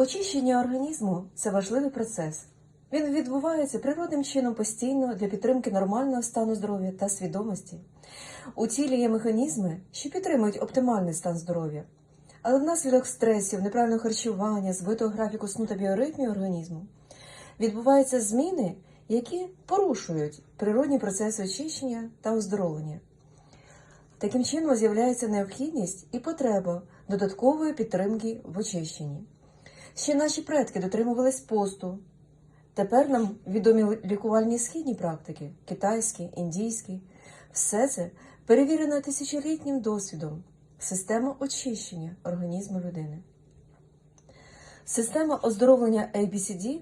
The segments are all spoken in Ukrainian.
Очищення організму це важливий процес. Він відбувається природним чином постійно для підтримки нормального стану здоров'я та свідомості. У тілі є механізми, що підтримують оптимальний стан здоров'я. Але внаслідок стресів, неправильного харчування, збитого графіку сну та біоритмів організму відбуваються зміни, які порушують природні процеси очищення та оздоровлення. Таким чином з'являється необхідність і потреба додаткової підтримки в очищенні. Ще наші предки дотримувались посту. Тепер нам відомі лікувальні східні практики китайські, індійські. Все це перевірено тисячолітнім досвідом. Система очищення організму людини. Система оздоровлення ABCD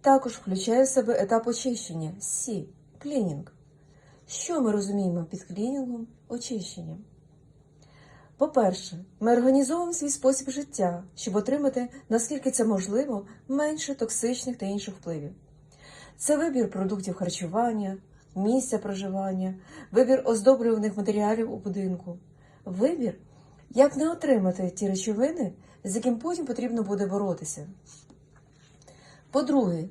також включає в себе етап очищення C – клінінг. Що ми розуміємо під клінінгом очищенням? По-перше, ми організовуємо свій спосіб життя, щоб отримати, наскільки це можливо, менше токсичних та інших впливів. Це вибір продуктів харчування, місця проживання, вибір оздоблюваних матеріалів у будинку, вибір, як не отримати ті речовини, з яким потім потрібно буде боротися. По-друге,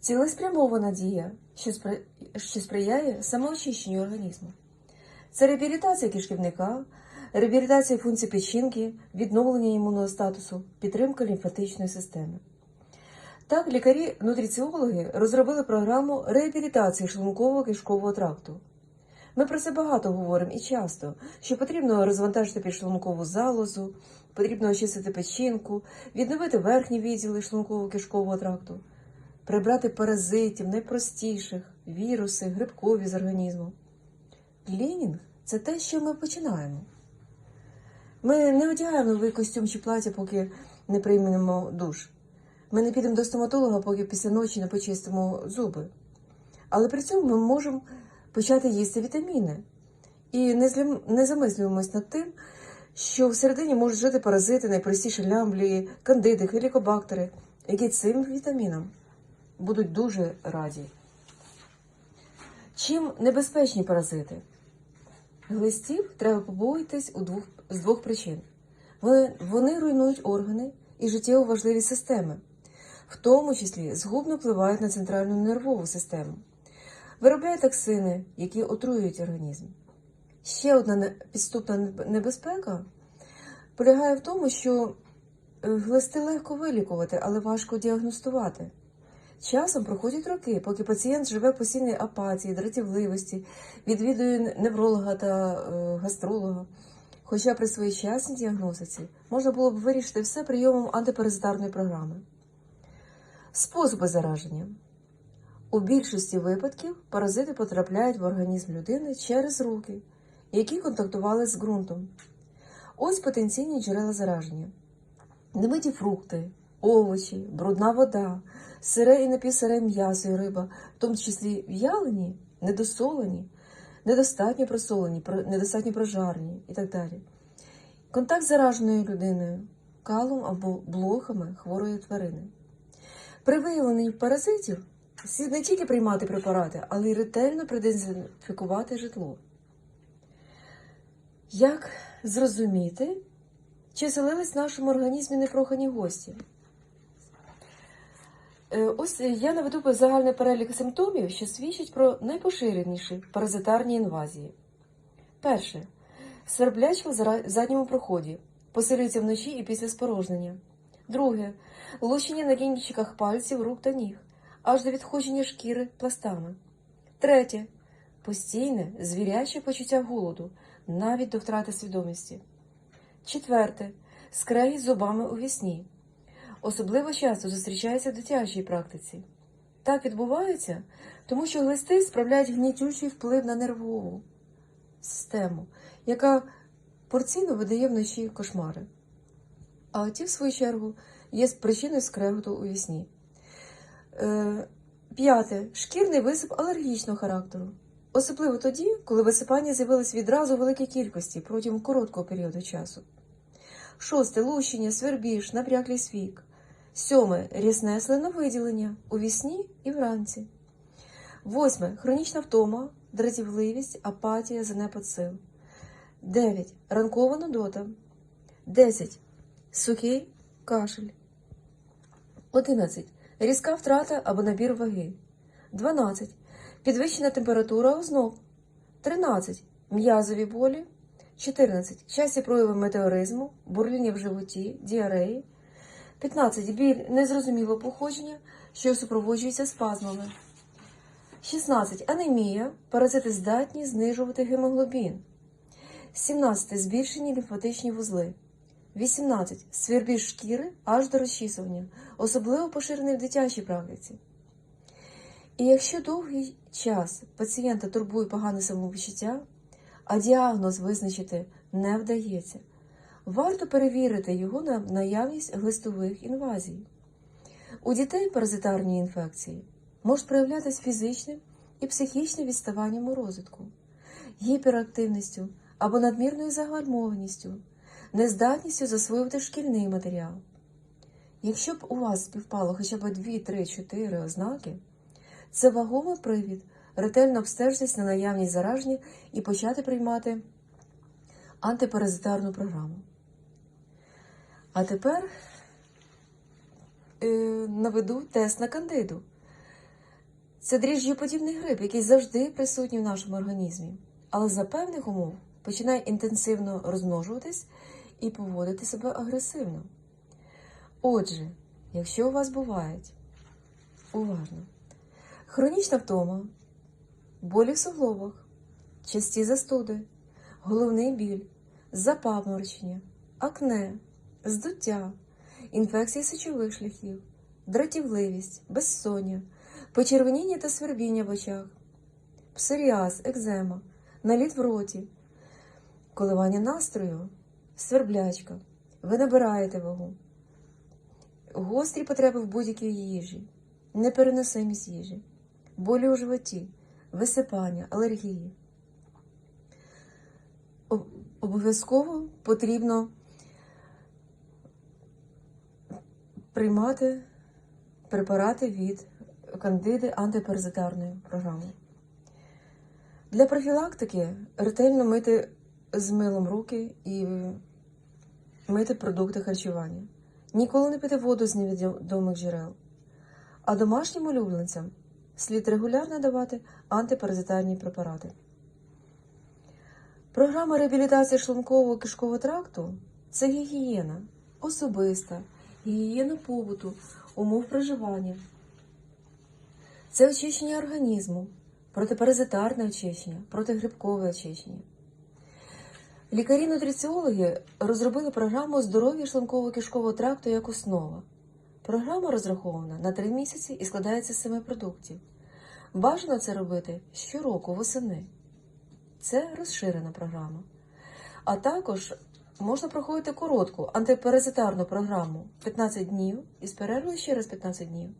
цілеспрямована дія, що спри- що сприяє самоочищенню організму. Це реабілітація кишківника, реабілітація функцій печінки, відновлення імунного статусу, підтримка лімфатичної системи. Так, лікарі-нутриціологи розробили програму реабілітації шлунково кишкового тракту. Ми про це багато говоримо і часто, що потрібно розвантажити підшлункову залозу, потрібно очистити печінку, відновити верхні відділи шлунково-кишкового тракту, прибрати паразитів найпростіших, віруси, грибкові з організму. Клінінг це те, що ми починаємо. Ми не одягаємо новий костюм чи плаття, поки не приймемо душ. Ми не підемо до стоматолога, поки після ночі не почистимо зуби. Але при цьому ми можемо почати їсти вітаміни. І не, злям- не замислюємось над тим, що всередині можуть жити паразити, найпростіші лямблії, кандиди, хелікобактери, які цим вітамінам будуть дуже раді. Чим небезпечні паразити? Глистів треба побоїтись у двох, з двох причин. Вони, руйнують органи і життєво важливі системи, в тому числі згубно впливають на центральну нервову систему, виробляють токсини, які отруюють організм. Ще одна підступна небезпека полягає в тому, що е, глисти легко вилікувати, але важко діагностувати. Часом проходять роки, поки пацієнт живе в постійній апатії, дратівливості, відвідує невролога та е, гастролога. Хоча при своєчасній діагностиці можна було б вирішити все прийомом антипаразитарної програми. Способи зараження. У більшості випадків паразити потрапляють в організм людини через руки, які контактували з ґрунтом. Ось потенційні джерела зараження: немиті фрукти, овочі, брудна вода, сире і напівсире м'ясо і риба, в тому числі в'ялені, недосолені, недостатньо просолені, недостатньо прожарені і так далі. Контакт з зараженою людиною, калом або блохами хворої тварини. При виявленні паразитів слід не тільки приймати препарати, але й ретельно продезінфікувати житло. Як зрозуміти, чи селились в нашому організмі непрохані гості? Е, Ось я наведу загальний перелік симптомів, що свідчать про найпоширеніші паразитарні інвазії. Перше. Сверблячка в задньому проході. Посилюється вночі і після спорожнення. Друге. Лущення на кінчиках пальців, рук та ніг, аж до відходження шкіри пластами. Третє. Постійне звіряче почуття голоду, навіть до втрати свідомості. Четверте. Скрегіт зубами у вісні. Особливо часто зустрічається в дитячій практиці. Так відбувається, тому що глисти справляють гнітючий вплив на нервову систему, яка порційно видає вночі кошмари. А ті, в свою чергу, є причиною скреготу у вісні. Е, П'яте. Шкірний висип алергічного характеру. Особливо тоді, коли висипання з'явилось відразу в великій кількості протягом короткого періоду часу. Шосте лущення, свербіж, напряглість вік. Сьоме рясне слиновиділення у вісні і вранці. Восьме хронічна втома, дратівливість, апатія, занепад сил. Дев'ять ранкова нудота. Десять сухий кашель. 11. Різка втрата або набір ваги. 12. Підвищена температура озноб. 13. М'язові болі. 14. Часті прояви метеоризму, бурління в животі, діареї. 15. Біль незрозумілого походження, що супроводжується спазмами. 16. Анемія. Паразити здатні знижувати гемоглобін. 17. Збільшені лімфатичні вузли. 18. Свербіж шкіри аж до розчісування, особливо поширений в дитячій практиці. І якщо довгий час пацієнта турбує погане самопочуття, а діагноз визначити не вдається, варто перевірити його на наявність глистових інвазій. У дітей паразитарні інфекції можуть проявлятися фізичним і психічним відставанням у розвитку, гіперактивністю або надмірною загальмованістю, нездатністю засвоювати шкільний матеріал. Якщо б у вас співпало хоча б 2, 3, 4 ознаки, це вагомий привід ретельно обстежитись на наявність зараження і почати приймати антипаразитарну програму. А тепер е, наведу тест на кандиду. Це дріжджоподібний грип, який завжди присутній в нашому організмі, але за певних умов починає інтенсивно розмножуватись і поводити себе агресивно. Отже, якщо у вас бувають уважно, хронічна втома, болі в суглобах, часті застуди, головний біль, запаморочення, акне, здуття, інфекції сечових шляхів, дратівливість, безсоння, почервоніння та свербіння в очах, псоріаз, екзема, наліт в роті, коливання настрою, сверблячка, ви набираєте вагу, гострі потреби в будь-якій їжі, непереносимість їжі, болі у животі, висипання, алергії. Об- Обов'язково потрібно приймати препарати від кандиди антипаразитарної програми. Для профілактики ретельно мити з милом руки і мити продукти харчування. Ніколи не пити воду з невідомих джерел. А домашнім улюбленцям слід регулярно давати антипаразитарні препарати. Програма реабілітації шлункового кишкового тракту це гігієна, особиста, гігієна побуту, умов проживання. Це очищення організму, протипаразитарне очищення, протигрибкове очищення. Лікарі-нутриціологи розробили програму здоров'я шлунково-кишкового тракту як основа. Програма розрахована на 3 місяці і складається з 7 продуктів. Бажано це робити щороку восени. Це розширена програма. А також можна проходити коротку антипаразитарну програму 15 днів із перервою ще раз 15 днів.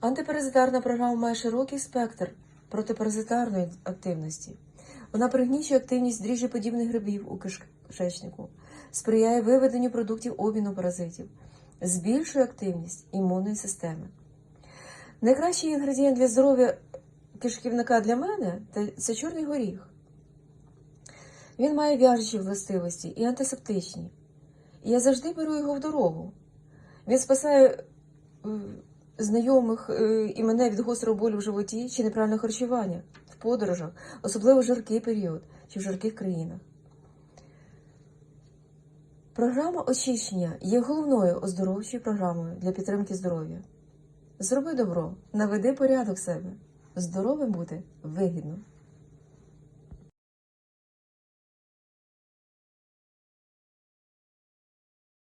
Антипаразитарна програма має широкий спектр протипаразитарної активності. Вона пригнічує активність дріжджоподібних грибів у кишечнику, сприяє виведенню продуктів обміну паразитів, збільшує активність імунної системи. Найкращий інгредієнт для здоров'я кишківника для мене це чорний горіх. Він має в'яжучі властивості і антисептичні. І я завжди беру його в дорогу. Він спасає е, знайомих е, і мене від гострого болю в животі чи неправильного харчування в подорожах, особливо в жаркий період чи в жарких країнах. Програма очищення є головною оздоровчою програмою для підтримки здоров'я. Зроби добро, наведи порядок себе. Здоровим бути вигідно.